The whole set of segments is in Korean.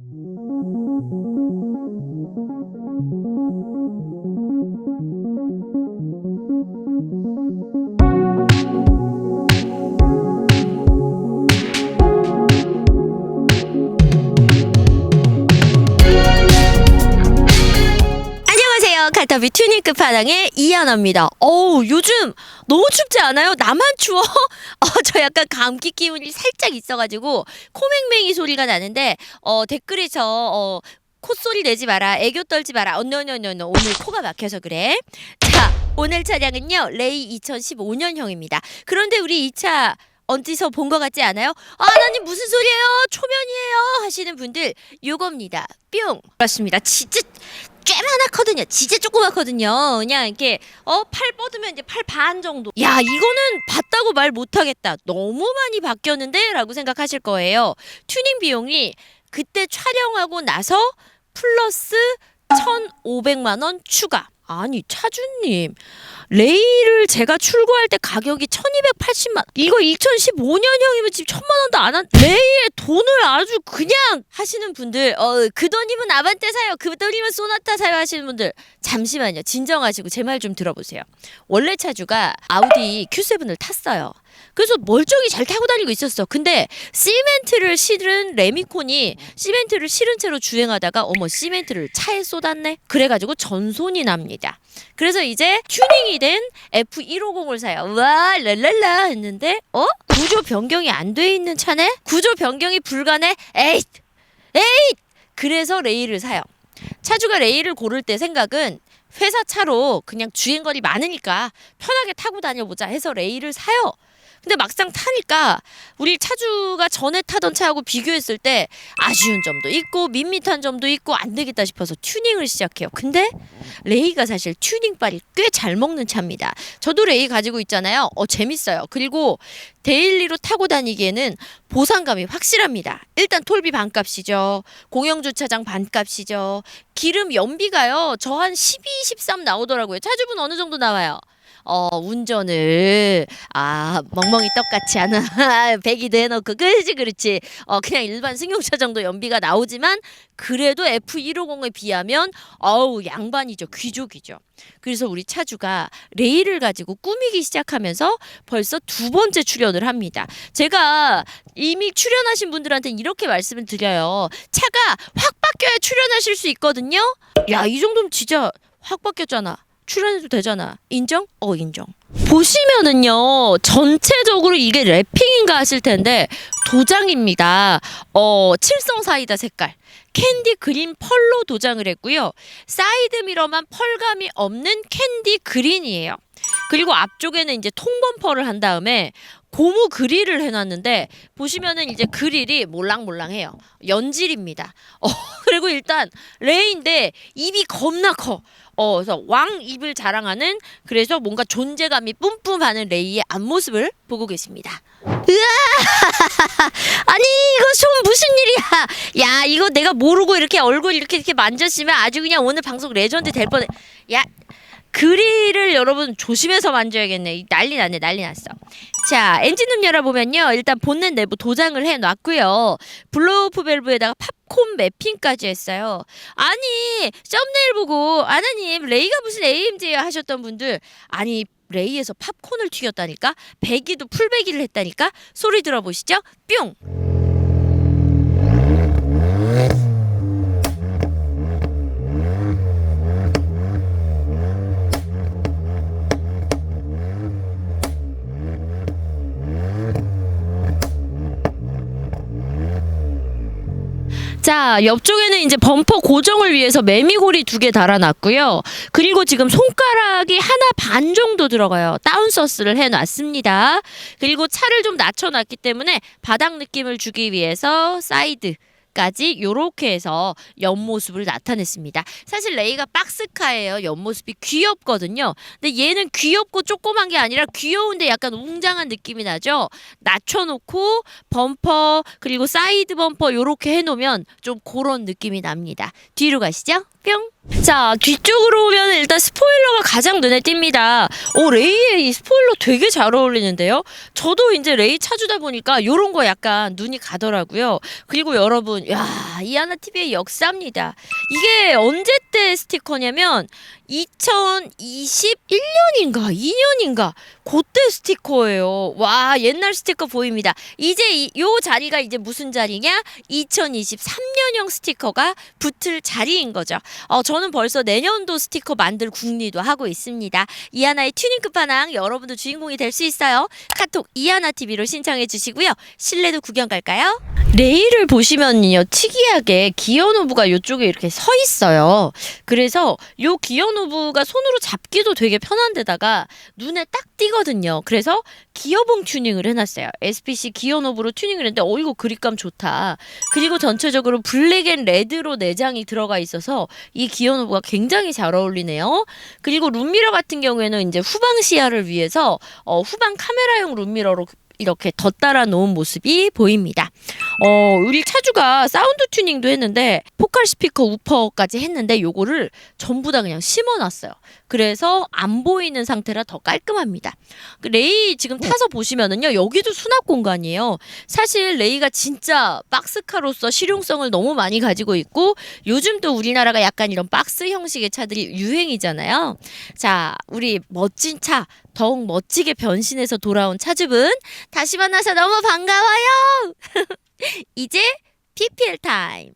안녕 카타비 튜닝크 파랑의 이하나입니다. 어우, 요즘 너무 춥지 않아요? 나만 추워? 어, 저 약간 감기 기운이 살짝 있어가지고 코맹맹이 소리가 나는데 어, 댓글에서 어, 콧소리 내지 마라, 애교 떨지 마라. 언노노노노 오늘 코가 막혀서 그래. 자, 오늘 차량은요 레이 2015년형입니다. 그런데 우리 이차 어디서 본 것 같지 않아요? 아, 하나님 무슨 소리예요? 초면이에요 하시는 분들 요겁니다. 뿅. 그렇습니다. 진짜 쬐만하거든요. 진짜 조그맣거든요. 그냥 이렇게 어 팔 뻗으면 이제 팔 반 정도. 야 이거는 봤다고 말 못하겠다. 너무 많이 바뀌었는데라고 생각하실 거예요. 튜닝 비용이 그때 촬영하고 나서 플러스 1,500만 원 추가. 아니 차주님. 레이를 제가 출고할 때 가격이 1280만 이거 2015년형이면 지금 천만 원도 안 한 레이에 돈을 아주 그냥 하시는 분들 어 그 돈이면 아반떼 사요 그 돈이면 소나타 사요 하시는 분들 잠시만요. 진정하시고 제 말 좀 들어보세요. 원래 차주가 아우디 Q7을 탔어요 그래서 멀쩡히 잘 타고 다니고 있었어. 근데 시멘트를 실은 레미콘이 시멘트를 실은 채로 주행하다가 어머 시멘트를 차에 쏟았네. 그래가지고 전손이 납니다. 그래서 이제 튜닝이 된 F150을 사요. 와 랄랄라 했는데 어 구조 변경이 안 돼 있는 차네? 구조 변경이 불가네? 에잇 에잇 그래서 레이를 사요. 차주가 레이를 고를 때 생각은 회사 차로 그냥 주행거리 많으니까 편하게 타고 다녀보자 해서 레이를 사요. 근데 막상 타니까 우리 차주가 전에 타던 차하고 비교했을 때 아쉬운 점도 있고 밋밋한 점도 있고 안 되겠다 싶어서 튜닝을 시작해요. 근데 레이가 사실 튜닝빨이 꽤 잘 먹는 차입니다. 저도 레이 가지고 있잖아요. 어 재밌어요. 그리고 데일리로 타고 다니기에는 보상감이 확실합니다. 일단 톨비 반값이죠. 공영 주차장 반값이죠. 기름 연비가요. 저 한 12, 13 나오더라고요. 차주분 어느 정도 나와요? 어, 운전을, 아, 멍멍이 떡같이 하나, 배기도 해놓고, 그렇지, 그렇지. 어, 그냥 일반 승용차 정도 연비가 나오지만, 그래도 F150에 비하면, 어우, 양반이죠. 귀족이죠. 그래서 우리 차주가 레일을 가지고 꾸미기 시작하면서 벌써 두 번째 출연을 합니다. 제가 이미 출연하신 분들한테는 이렇게 말씀을 드려요. 차가 확 바뀌어야 출연하실 수 있거든요. 야, 이 정도면 진짜 확 바뀌었잖아. 출연해도 되잖아. 인정? 어, 인정. 보시면은요, 전체적으로 이게 랩핑인가 하실 텐데, 도장입니다. 어, 칠성 사이다 색깔. 캔디 그린 펄로 도장을 했고요. 사이드 미러만 펄감이 없는 캔디 그린이에요. 그리고 앞쪽에는 이제 통범퍼를 한 다음에 고무 그릴을 해놨는데 보시면은 이제 그릴이 몰랑몰랑해요. 연질입니다. 어 그리고 일단 레이인데 입이 겁나 커. 어 그래서 왕 입을 자랑하는 그래서 뭔가 존재감이 뿜뿜하는 레이의 앞모습을 보고 계십니다. 으아! 아니 이거 좀 무슨 일이야? 야 이거 내가 모르고 이렇게 얼굴 이렇게 이렇게 만졌으면 아주 그냥 오늘 방송 레전드 될 뻔해. 야 그릴을 여러분 조심해서 만져야겠네. 이 난리 났네, 난리 났어. 자, 엔진룸 열어보면요. 일단 본넷 내부 도장을 해놨고요. 블로우프 밸브에다가 팝콘 매핑까지 했어요. 아니, 썸네일 보고 아나님 레이가 무슨 AMG야 하셨던 분들 아니 레이에서 팝콘을 튀겼다니까? 배기도 풀배기를 했다니까? 소리 들어보시죠? 뿅! 자, 옆쪽에는 이제 범퍼 고정을 위해서 매미고리 두 개 달아놨고요. 그리고 지금 손가락이 하나 반 정도 들어가요. 다운서스를 해놨습니다. 그리고 차를 좀 낮춰놨기 때문에 바닥 느낌을 주기 위해서 사이드. 까지 요렇게 해서 옆모습을 나타냈습니다. 사실 레이가 박스카예요. 옆모습이 귀엽거든요. 근데 얘는 귀엽고 조그만 게 아니라 귀여운데 약간 웅장한 느낌이 나죠. 낮춰놓고 범퍼 그리고 사이드 범퍼 요렇게 해놓으면 좀 그런 느낌이 납니다. 뒤로 가시죠. 뿅. 자, 뒤쪽으로 오면 일단 스포일러가 가장 눈에 띕니다. 오, 레이의 이 스포일러 되게 잘 어울리는데요? 저도 이제 레이 찾주다 보니까 요런 거 약간 눈이 가더라고요. 그리고 여러분, 야, 이하나 TV의 역사입니다. 이게 언제 때 스티커냐면 2021년인가 2년인가 그때 스티커예요. 와 옛날 스티커 보입니다. 이제 이, 요 자리가 이제 무슨 자리냐? 2023년형 스티커가 붙을 자리인 거죠. 어 저는 벌써 내년도 스티커 만들 궁리도 하고 있습니다. 이하나의 튜닝 끝판왕 여러분도 주인공이 될 수 있어요. 카톡 이하나 TV로 신청해 주시고요. 실내도 구경 갈까요? 레일을 보시면요 특이하게 기어노브가 이쪽에 이렇게 서 있어요. 그래서 요 기어노브가 손으로 잡기도 되게 편한데다가 눈에 딱 띄거든요. 그래서 기어봉 튜닝을 해놨어요. SPC 기어노브로 튜닝을 했는데 어 이거 그립감 좋다. 그리고 전체적으로 블랙 앤 레드로 내장이 들어가 있어서 이 기어노브가 굉장히 잘 어울리네요. 그리고 룸미러 같은 경우에는 이제 후방 시야를 위해서 어, 후방 카메라용 룸미러로 이렇게 덧달아 놓은 모습이 보입니다. 어, 우리 차주가 사운드 튜닝도 했는데 포칼 스피커 우퍼까지 했는데 요거를 전부 다 그냥 심어놨어요. 그래서 안 보이는 상태라 더 깔끔합니다. 그 레이 지금 타서 보시면은요 여기도 수납 공간이에요. 사실 레이가 진짜 박스카로서 실용성을 너무 많이 가지고 있고 요즘 또 우리나라가 약간 이런 박스 형식의 차들이 유행이잖아요. 자, 우리 멋진 차 더욱 멋지게 변신해서 돌아온 차주분 다시 만나서 너무 반가워요. 이제 PPL 타임.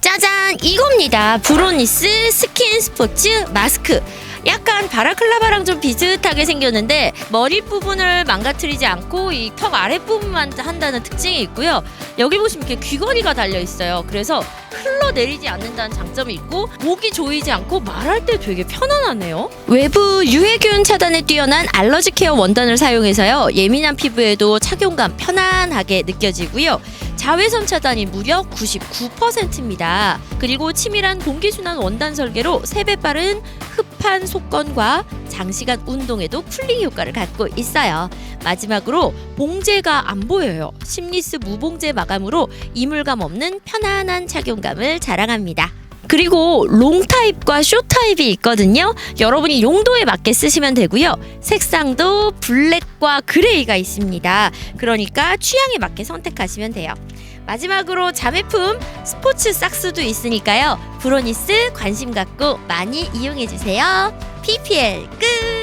짜잔 이겁니다. 브로니스 스킨 스포츠 마스크. 약간 바라클라바랑 좀 비슷하게 생겼는데 머리 부분을 망가뜨리지 않고 이 턱 아랫부분만 한다는 특징이 있고요. 여기 보시면 이렇게 귀걸이가 달려 있어요. 그래서 흘러내리지 않는다는 장점이 있고 목이 조이지 않고 말할 때 되게 편안하네요. 외부 유해균 차단에 뛰어난 알러지 케어 원단을 사용해서요. 예민한 피부에도 착용감 편안하게 느껴지고요. 자외선 차단이 무려 99%입니다. 그리고 치밀한 공기순환 원단 설계로 3배 빠른 흡 판 속건과 장시간 운동에도 쿨링 효과를 갖고 있어요. 마지막으로 봉제가 안 보여요. 심리스 무봉제 마감으로 이물감 없는 편안한 착용감을 자랑합니다. 그리고 롱 타입과 쇼 타입이 있거든요. 여러분이 용도에 맞게 쓰시면 되고요. 색상도 블랙과 그레이가 있습니다. 그러니까 취향에 맞게 선택하시면 돼요. 마지막으로 자매품 스포츠 삭스도 있으니까요. 브로니스 관심 갖고 많이 이용해 주세요. PPL 끝.